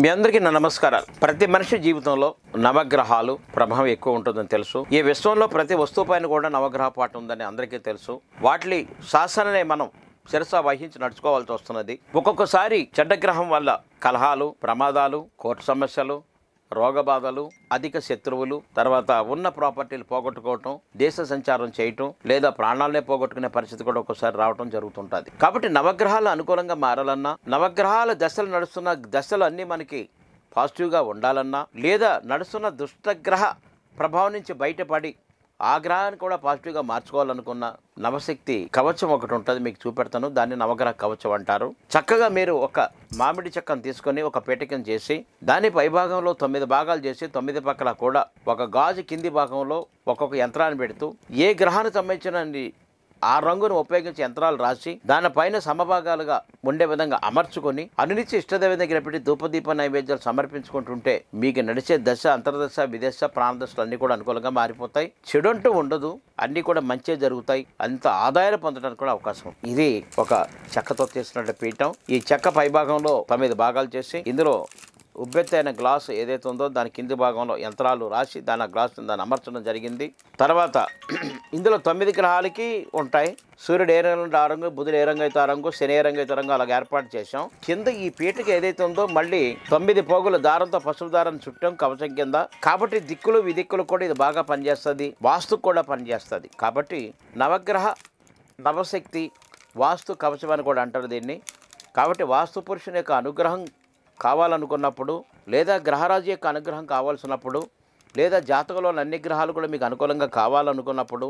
మీ అందరికీ నా నమస్కారాలు. ప్రతి మనిషి జీవితంలో నవగ్రహాలు ప్రభావం ఎక్కువ ఉంటుందని తెలుసు. ఈ విశ్వంలో ప్రతి వస్తువు పైన కూడా నవగ్రహ పాట ఉందని అందరికీ తెలుసు. వాటి శాసననే మనం శిరస వహించి నడుచుకోవాల్సి వస్తున్నది. ఒక్కొక్కసారి చెడ్డగ్రహం వల్ల కలహాలు ప్రమాదాలు కోర్టు సమస్యలు రోగబాధలు అధిక శత్రువులు తర్వాత ఉన్న ప్రాపర్టీలు పోగొట్టుకోవటం దేశ సంచారం చేయటం లేదా ప్రాణాలనే పోగొట్టుకునే పరిస్థితి కూడా ఒక్కోసారి రావటం జరుగుతుంటుంది. కాబట్టి నవగ్రహాలు అనుకూలంగా మారాలన్నా నవగ్రహాల దశలు నడుస్తున్న దశలు అన్నీ మనకి పాజిటివ్గా ఉండాలన్నా లేదా నడుస్తున్న దుష్టగ్రహ ప్రభావం నుంచి బయటపడి ఆ గ్రహాన్ని కూడా పాజిటివ్గా మార్చుకోవాలనుకున్న నవశక్తి కవచం ఒకటి ఉంటుంది మీకు చూపెడతాను. దాన్ని నవగ్రహ కవచం అంటారు. చక్కగా మీరు ఒక మామిడి చెక్కను తీసుకొని ఒక పీటకం చేసి దాని పై భాగంలో తొమ్మిది భాగాలు చేసి తొమ్మిది పక్కల కూడా ఒక గాజు కింది భాగంలో ఒక్కొక్క యంత్రాన్ని పెడుతూ ఏ గ్రహానికి సంబంధించిన ఆ రంగును ఉపయోగించి యంత్రాలు రాసి దానిపైన సమభాగాలుగా ఉండే విధంగా అమర్చుకొని అనునిత్య ఇష్టదేవి దగ్గర పెట్టి ధూపదీప నైవేద్యాలు సమర్పించుకుంటుంటే మీకు నడిచే దశ అంతర్దశ విదేశ ప్రాణదశలు అన్ని కూడా అనుకూలంగా మారిపోతాయి. చెడు ఉండదు. అన్నీ కూడా మంచిగా జరుగుతాయి. అంత ఆదాయాలు పొందడానికి కూడా అవకాశం ఇది ఒక చెక్కతో చేసినట్టు పీఠం. ఈ చెక్క పై భాగంలో తొమ్మిది భాగాలు చేసి ఇందులో ఉబ్బెత్తైన గ్లాసు ఏదైతే ఉందో దాని కింది భాగంలో యంత్రాలు రాసి దాని ఆ గ్లాస్ దాన్ని అమర్చడం జరిగింది. తర్వాత ఇందులో తొమ్మిది గ్రహాలకి ఉంటాయి. సూర్యుడు ఏ రంగు ఆ రంగు బుధుడు ఏ రంగు అయితే ఆ రంగు శని ఏ రంగు అయితే రంగు అలాగ ఏర్పాటు చేసాం కింద ఈ పీటకి ఏదైతే ఉందో మళ్ళీ తొమ్మిది పోగుల దారంతో పసుపు దారం చుట్టాం కవచం కింద. కాబట్టి దిక్కులు విదిక్కులు కూడా ఇది బాగా పనిచేస్తుంది. వాస్తుకు కూడా పనిచేస్తుంది. కాబట్టి నవగ్రహ నవశక్తి వాస్తు కవచం అని కూడా అంటారు దీన్ని. కాబట్టి వాస్తు పురుషుని యొక్క అనుగ్రహం కావాలనుకున్నప్పుడు లేదా గ్రహరాజు యొక్క అనుగ్రహం కావాల్సినప్పుడు లేదా జాతకంలోని అన్ని గ్రహాలు కూడా మీకు అనుకూలంగా కావాలనుకున్నప్పుడు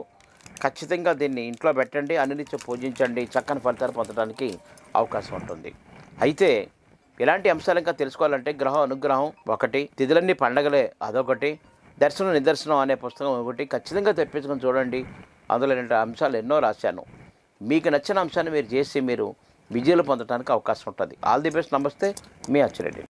ఖచ్చితంగా దీన్ని ఇంట్లో పెట్టండి అన్నిటిని పూజించండి చక్కని ఫలితాలు పొందడానికి అవకాశం ఉంటుంది. అయితే ఇలాంటి అంశాలు ఇంకా తెలుసుకోవాలంటే గ్రహ అనుగ్రహం ఒకటి తిథులన్నీ పండగలే అదొకటి దర్శనం నిదర్శనం అనే పుస్తకం ఒకటి ఖచ్చితంగా తెప్పించుకొని చూడండి. అందులో రెండు అంశాలు ఎన్నో రాశాను. మీకు నచ్చిన అంశాన్ని మీరు చేసి మీరు విజయాలు పొందడానికి అవకాశం ఉంటుంది. ఆల్ ది బెస్ట్ నమస్తే. మీ అచ్చిరెడ్డి.